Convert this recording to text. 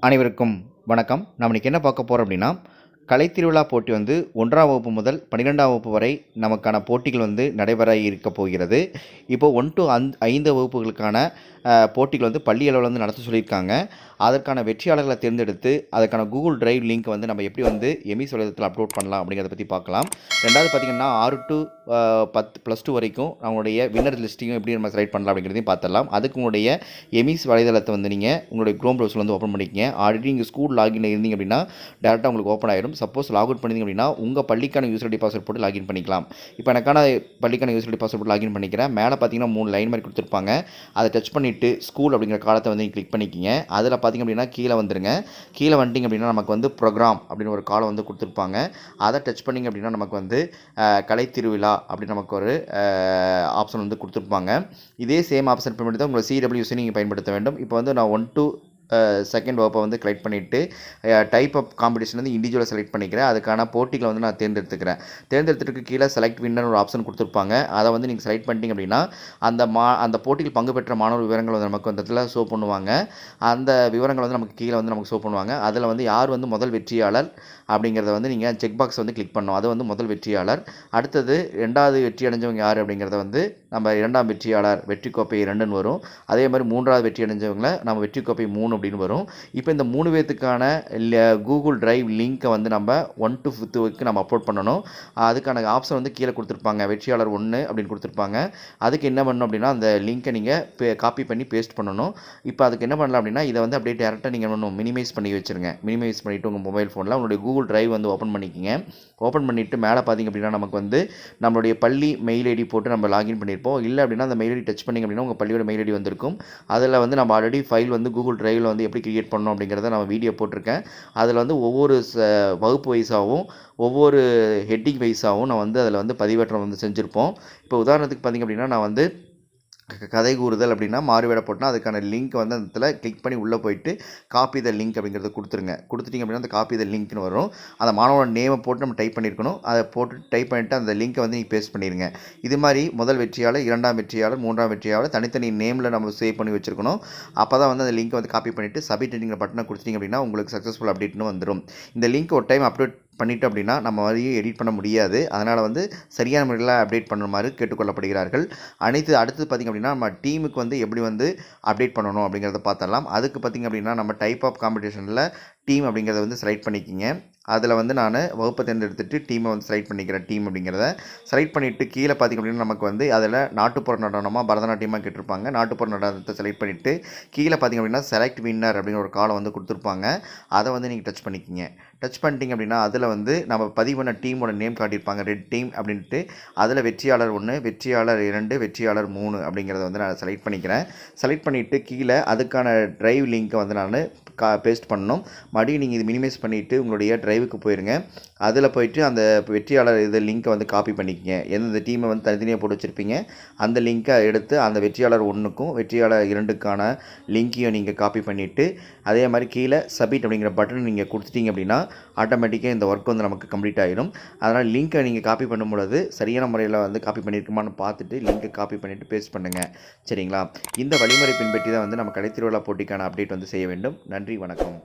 அனைவருக்கும் வணக்கம். நம்ம இன்றைக்கி என்ன பார்க்க போகிறோம் அப்படின்னா கலைத்திருவிழா போட்டி வந்து ஒன்றாம் வகுப்பு முதல் பன்னிரெண்டாம் வகுப்பு வரை நமக்கான போட்டிகள் வந்து நடைபெற இருக்க போகிறது. இப்போ ஒன் டு அந் ஐந்து வகுப்புகளுக்கான போட்டிகள் வந்து பள்ளி அளவில் வந்து நடத்த சொல்லியிருக்காங்க. அதற்கான வெற்றியாளர்களை தேர்ந்தெடுத்து அதற்கான கூகுள் டிரைவ் லிங்க் வந்து நம்ம எப்படி வந்து எமிஸ் வலைதளத்தில் அப்லோட் பண்ணலாம் அப்படிங்கிறத பற்றி பார்க்கலாம். ரெண்டாவது பார்த்திங்கன்னா ஆறு டு பத்து ப்ளஸ் டூ வரைக்கும் அவங்களுடைய வின்னர் லிஸ்ட்டையும் எப்படி நம்ம செலக்ட் பண்ணலாம் அப்படிங்கிறதையும் பார்த்துடலாம். அதுக்கு உங்களுடைய எமிஸ் வலைதளத்தை வந்து நீங்கள் உங்களுடைய க்ரோம் ப்ரௌசர் வந்து ஓப்பன் பண்ணிக்கங்க. ஆல்ரெடி நீங்கள் ஸ்கூல் லாகின் இருந்தீங்க அப்படின்னா டேரெக்டாக உங்களுக்கு ஓப்பன் ஆயிடும். சப்போஸ் லாக் அவுட் பண்ணிங்க அப்படின்னா உங்கள் பள்ளிக்கான யூசர் ஐடி பாஸ்வேர்ட் போட்டு லாகின் பண்ணிக்கலாம். இப்போ எனக்கான பள்ளிக்கான யூசர் ஐடி பாஸ்வேர்ட் போட்டு லாகின் பண்ணிக்கிறேன். மேலே பார்த்தீங்கன்னா மூணு லைன் மாதிரி கொடுத்துருப்பாங்க. அதை டச் பண்ணிவிட்டு ஸ்கூல் அப்படிங்கிற காலத்தை வந்து கிளிக் பண்ணிக்கிங்க. அதில் பார்த்தீங்க அப்படின்னா கீழே வந்துருங்க. கீழே வந்துட்டிங்க அப்படின்னா நமக்கு வந்து ப்ரோக்ராம் அப்படின்னு ஒரு காலம் வந்து கொடுத்துருப்பாங்க. அதை டச் பண்ணிங்க அப்படின்னா நமக்கு வந்து கலைத்திருவிழா கலை திருவிழா அப்படின்னு நமக்கு ஒரு ஆப்ஷன் வந்து கொடுத்துருப்பாங்க. இதே சேம் ஆப்ஷன் பயன்படுத்தி தான் உங்களை சிடபிள்யூசி நீங்கள் பயன்படுத்த வேண்டும். இப்போ வந்து நான் ஒன் டூ செகண்ட் வகுப்பை வந்து கலெக்ட் பண்ணிவிட்டு டைப் ஆஃப் காம்படிஷன் வந்து இண்டிவிஜுவலாக செலக்ட் பண்ணிக்கிறேன். அதுக்கான போட்டிகளை வந்து நான் தேர்ந்தெடுத்துக்கிறேன். தேர்ந்தெடுத்துட்டு கீழே செலக்ட் வின்னர் ஒரு ஆப்ஷன் கொடுத்துருப்பாங்க. அதை வந்து நீங்கள் செலக்ட் பண்ணிட்டீங்க அப்படின்னா அந்த மா அந்த போட்டியில் பங்கு பெற்ற மாணவர் விவரங்கள் வந்து நமக்கு அந்த இடத்துல ஷோ பண்ணுவாங்க. அந்த விவரங்கள் வந்து நமக்கு கீழே வந்து நமக்கு ஷோ பண்ணுவாங்க. அதில் வந்து யார் வந்து முதல் வெற்றியாளர் அப்படிங்கிறத வந்து நீங்கள் செக் பாக்ஸ் வந்து கிளிக் பண்ணணும். அது வந்து முதல் வெற்றியாளர். அடுத்தது ரெண்டாவது வெற்றி அடைஞ்சவங்க யார் அப்படிங்கிறத வந்து நம்ம இரண்டாம் வெற்றியாளர் வெற்றி கோப்பை ரெண்டுன்னு வரும். அதே மாதிரி மூன்றாவது வெற்றி அடைஞ்சவங்கள நம்ம வெற்றி கோப்பை மூணு அப்படின்னு வரும். இப்போ இந்த மூணு பேர்த்துக்கான கூகுள் டிரைவ் லிங்க்கை வந்து நம்ம ஒன் டு ஃபிஃப்த்துக்கு நம்ம அப்லோட் பண்ணணும். அதுக்கான ஆப்ஷன் வந்து கீழே கொடுத்துருப்பாங்க. வெற்றியாளர் ஒன்று அப்படின்னு கொடுத்துருப்பாங்க. அதுக்கு என்ன பண்ணணும் அப்படின்னா அந்த லிங்க்கை நீங்கள் காப்பி பண்ணி பேஸ்ட் பண்ணணும். இப்போ அதுக்கு என்ன பண்ணலாம் அப்படின்னா இதை வந்து அப்படியே டேரெக்டாக நீங்கள் ஒன்று மினிமைஸ் பண்ணி வச்சுருங்க. மினிமைஸ் பண்ணிவிட்டு உங்கள் மொபைல் ஃபோனில் உங்களுடைய கூகுள் டிரைவ் வந்து ஓப்பன் பண்ணிக்கிங்க. ஓப்பன் பண்ணிவிட்டு மேலே பார்த்தீங்க அப்படின்னா நமக்கு வந்து நம்மளுடைய பள்ளி மெயில் ஐடி போட்டு நம்ம லாகின் பண்ணியிருப்போம். இல்லை அப்படின்னா அந்த மெயில் ஐடி டச் பண்ணிங்க அப்படின்னா உங்கள் பள்ளியோட மெயில் ஐடி வந்திருக்கும். அதில் வந்து நம்ம ஆல்ரெடி ஃபைல் வந்து கூகுள் டிரைவில் வந்து எப்படி கிரியேட் பண்ணணும் அப்படிங்கிறத நம்ம வீடியோ போட்டிருக்கேன். அதில் வந்து ஒவ்வொரு ச வகுப்பு வைஸாகவும் ஒவ்வொரு ஹெட்டிங் வைஸாகவும் நான் வந்து அதில் வந்து பதிவேற்றம் வந்து செஞ்சுருப்போம். இப்போ உதாரணத்துக்கு பார்த்திங்க அப்படின்னா நான் வந்து கதை கூறுதல் அப்படின்னா மாறுவேட போட்டால் அதுக்கான லிங்க் வந்து அந்த இடத்துல கிளிக் பண்ணி உள்ளே போயிட்டு காப்பி த லிங்க் அப்படிங்கிறத கொடுத்துருங்க. கொடுத்துட்டிங்க அப்படின்னா அந்த காப்பி த லிங்க்னு வரும். அந்த மாணவனோட நேமை போட்டு நம்ம டைப் பண்ணியிருக்கணும். அதை போட்டு டைப் பண்ணிவிட்டு அந்த லிங்க்கை வந்து நீங்கள் பேஸ்ட் பண்ணிடுங்க இது மாதிரி முதல் வெற்றியாளர் இரண்டாம் வெற்றியாளர் மூன்றாம் வெற்றியாளர் தனித்தனி நேமில் நம்ம சேவ் பண்ணி வச்சுருக்கணும். அப்போ தான் வந்து அந்த லிங்க்கை வந்து காப்பி பண்ணிவிட்டு சப்மிட் அப்படிங்கிற பட்டனை கொடுத்துட்டிங்க அப்படின்னா உங்களுக்கு சக்ஸஸ்ஃபுல் அப்டேட்னு வந்துடும் இந்த லிங்க் ஒரு டைம் அப்டேட் பண்ணிட்டோம் அப்படின்னா நம்ம மறுபடியும் எடிட் பண்ண முடியாது. அதனால் வந்து சரியான முறையில் அப்டேட் பண்ணுமாறு கேட்டுக்கொள்ளப்படுகிறார்கள். அனைத்து அடுத்து பார்த்திங்க அப்படின்னா நம்ம டீமுக்கு வந்து எப்படி வந்து அப்டேட் பண்ணணும் அப்படிங்கிறத பார்த்தரலாம் அதுக்கு பார்த்திங்க அப்படின்னா நம்ம டைப் ஆஃப் காம்படிஷனில் டீம் அப்படிங்கிறத வந்து செலக்ட் பண்ணிக்கிங்க. அதில் வந்து நான் வகுப்பை தேர்ந்தெடுத்துட்டு டீமை வந்து செலக்ட் பண்ணிக்கிறேன் டீம் அப்படிங்கிறத. செலக்ட் பண்ணிவிட்டு கீழே பார்த்திங்க அப்படின்னா நமக்கு வந்து அதில் நாட்டுப்புற நடனமாக பரதநாட்டியமாக கேட்டிருப்பாங்க. நாட்டுப்புற நடனத்தை செலக்ட் பண்ணிவிட்டு கீழே பார்த்திங்க அப்படின்னா செலக்ட் வின்னர் அப்படிங்கிற ஒரு காலம் வந்து கொடுத்துருப்பாங்க. அதை வந்து நீங்கள் டச் பண்ணிக்கிங்க. டச் பண்ணிட்டீங்க அப்படின்னா அதில் வந்து நம்ம பதிவு பண்ண டீமோட நேம் காட்டியிருப்பாங்க ரெட் டீம் அப்படின்ட்டு. அதில் வெற்றியாளர் ஒன்று வெற்றியாளர் இரண்டு வெற்றியாளர் மூணு அப்படிங்கிறத வந்து நான் செலக்ட் பண்ணிக்கிறேன். செலக்ட் பண்ணிவிட்டு கீழே அதுக்கான ட்ரைவ் லிங்க்கை வந்து நான் கா பேஸ்ட் பண்ணணும். மறுபடியும் நீங்கள் இது மினிமைஸ் பண்ணிவிட்டு உங்களுடைய டிரைவுக்கு போயிருங்க. அதில் போயிட்டு அந்த வெற்றியாளர் இது லிங்க்கை வந்து காப்பி பண்ணிக்கங்க. எந்தெந்த டீமை வந்து தனித்தனியாக போட்டு வச்சுருப்பீங்க அந்த லிங்க்கை எடுத்து அந்த வெற்றியாளர் ஒன்றுக்கும் வெற்றியாளர் இரண்டுக்கான லிங்க்கையும் நீங்கள் காப்பி பண்ணிவிட்டு அதே மாதிரி கீழே சப்மிட் அப்படிங்கிற பட்டன் நீங்கள் கொடுத்துட்டீங்க அப்படின்னா ஆட்டோமேட்டிக்காக இந்த ஒர்க் வந்து நமக்கு கம்ப்ளீட் ஆகிடும் அதனால் லிங்க்கை நீங்கள் காப்பி பண்ணும் பொழுது சரியான முறையில் வந்து காப்பி பண்ணியிருக்குமான்னு பார்த்துட்டு லிங்க்கை காப்பி பண்ணிவிட்டு பேஸ்ட் பண்ணுங்கள் சரிங்களா? இந்த வழிமுறை பின்பற்றி தான் வந்து நம்ம கடைத்திருவிழா போட்டிக்கான அப்டேட் வந்து செய்ய வேண்டும். நன்றி வணக்கம்.